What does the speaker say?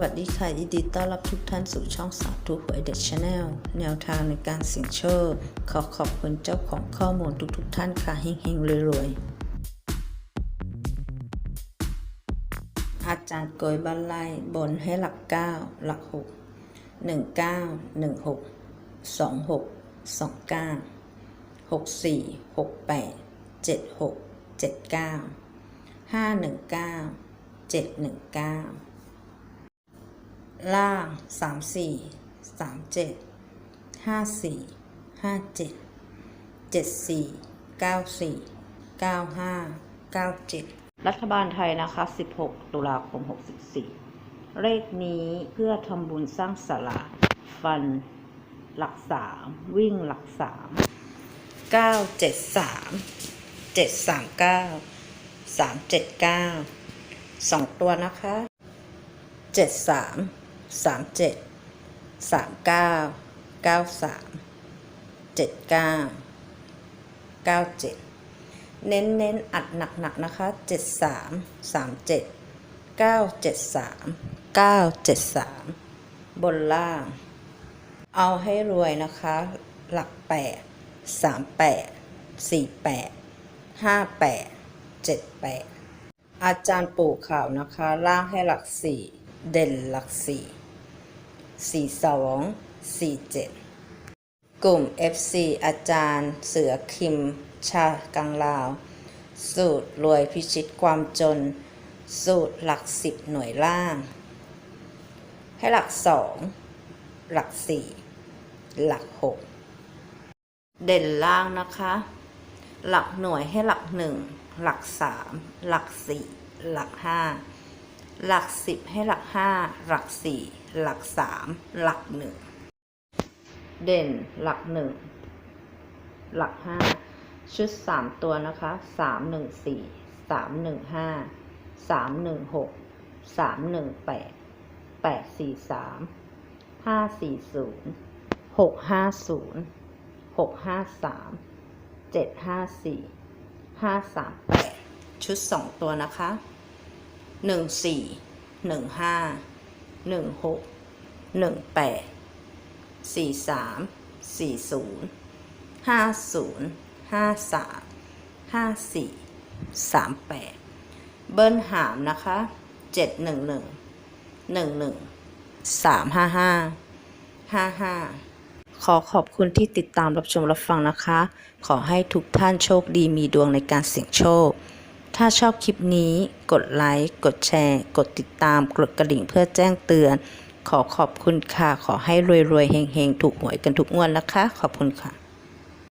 วัสดีค่ะยินดีต้อนรับทุกท่านสู่ช่องสาธุหวยเด็ดชาแนลแนวทางในการเสี่ยงโชค ขอขอบคุณเจ้าของข้อมูลทุกๆทท่านค่ะเฮงๆรวยๆ อาจารย์โกยบันไลบนให้หลัก 9 หลัก 6 1 9 1 6 2 6 2 9 6 4 68 76 79 519 719 6 8 7 6 7 9 5 1 9 7 1 9 ล่างสามสี่สามเจ็ดห้าสี่ห้าเจ็ดเจ็ดสี่เก้าสี่เก้าห้าเก้าเจ็ดรัฐบาลไทยนะคะ 16 ตุลาคม 64 เลขนี้เพื่อทำบุญสร้างศาลาฟันหลักสามวิ่งหลักสามเก้าเจ็ดสามเจ็ดสามเก้าสามเจ็ดเก้าสองตัวนะคะเจ็ดสาม สามเจ็ดสามเก้าเก้าสามเจ็ดเก้าเก้าเจ็ดเน้นเน้นอัดหนักหนักนะคะเจ็ดสามสามเจ็ดเก้าเจ็ดสามเก้าเจ็ดสามบนล่าง เอาให้รวยนะคะ หลักแปดสามแปดสี่แปดห้าแปดเจ็ดแปดอาจารย์ปู่ข่าวนะคะ ล่างให้หลักสี่เด่นหลักสี่ สี่สองสี่เจ็ดกลุ่ม FC อาจารย์ เสือคิม ชากังลาว สูตรรวยพิชิตความจน สูตรหลักสิบหน่วยล่าง ให้หลักสองหลักสี่หลักหกเด่นล่างนะคะ หลักหน่วยให้หลักหนึ่งหลักสามหลักสี่หลักห้า หลักสิบให้หลักห้าหลักสี่หลักสามหลักหนึ่งเด่นหลักหนึ่งหลักห้าชุดสามตัวนะคะสามหนึ่งสี่สามหนึ่งห้าสามหนึ่งหกสามหนึ่งแปดแปดสี่สามห้าสี่ศูนย์หกห้าศูนย์หกห้าสามเจ็ดห้าสี่ห้าสามแปดชุดสองตัวนะคะ หนึ่งสี่หนึ่งห้าหนึ่งหกหนึ่งแปดสี่สามสี่ศูนย์ห้าศูนย์ห้าสามห้าสี่สามแปดเบิ้ลหามนะคะเจ็ดหนึ่งหนึ่งหนึ่งหนึ่งสามห้าห้าห้าห้าขอขอบคุณที่ติดตามรับชมรับฟังนะคะ ขอให้ทุกท่านโชคดีมีดวงในการเสี่ยงโชค ถ้าชอบคลิปนี้กดไลค์ กดแชร์ กดติดตาม กดกระดิ่งเพื่อแจ้งเตือน ขอขอบคุณค่ะ ขอให้รวยๆเฮงๆ ถูกหวยกันทุกงวดนะคะ ขอบคุณค่ะ